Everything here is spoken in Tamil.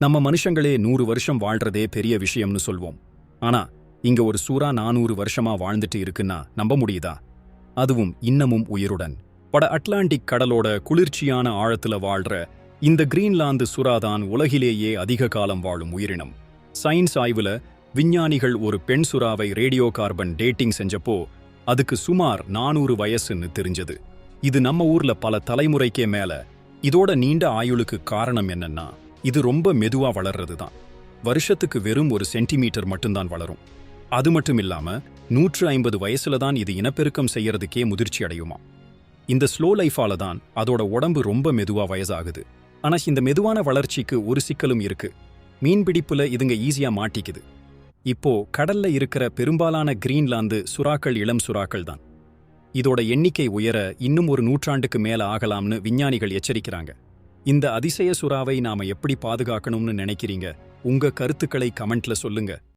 நம்ம மனுஷங்களே நூறு வருஷம் வாழ்றதே பெரிய விஷயம்னு சொல்வோம். ஆனா இங்க ஒரு சூறா நானூறு வருஷமா வாழ்ந்துட்டு இருக்குன்னா நம்ப முடியுதா? அதுவும் இன்னமும் உயிருடன். பட அட்லாண்டிக் கடலோட குளிர்ச்சியான ஆழத்துல வாழ்ற இந்த கிரீன்லாந்து சுறாதான் உலகிலேயே அதிக காலம் வாழும் உயிரினம். சயின்ஸ் ஆய்வுல விஞ்ஞானிகள் ஒரு பெண் சுறாவை ரேடியோ கார்பன் டேட்டிங் செஞ்சப்போ அதுக்கு சுமார் நானூறு வயசுன்னு தெரிஞ்சது. இது நம்ம ஊர்ல பல தலைமுறைக்கே மேல இதோட நீண்ட ஆயுளுக்கு காரணம் என்னன்னா இது ரொம்ப மெதுவா வளர்றது தான் வருஷத்துக்கு வெறும் ஒரு சென்டிமீட்டர் மட்டும்தான் வளரும். அது மட்டும் இல்லாமல் நூற்று ஐம்பது வயசுல தான் இது இனப்பெருக்கம் செய்யறதுக்கே முதிர்ச்சி அடையுமா? இந்த ஸ்லோ லைஃபால தான் அதோட உடம்பு ரொம்ப மெதுவா வயசாகுது. ஆனா இந்த மெதுவான வளர்ச்சிக்கு ஒரு சிக்கலும் இருக்கு. மீன்பிடிப்புல இதுங்க ஈஸியா மாட்டிக்குது. இப்போ கடல்ல இருக்கிற பெரும்பாலான கிரீன்லாந்து சுறாக்கள் இளம் சுறாக்கள் தான் இதோட எண்ணிக்கை உயர இன்னும் ஒரு நூற்றாண்டுக்கு மேல ஆகலாம்னு விஞ்ஞானிகள் எச்சரிக்கிறாங்க. இந்த அதிசய சுறாவை நாம எப்படி பாதுகாக்கணும்னு நினைக்கிறீங்க? உங்க கருத்துக்களை கமெண்ட்ல சொல்லுங்க.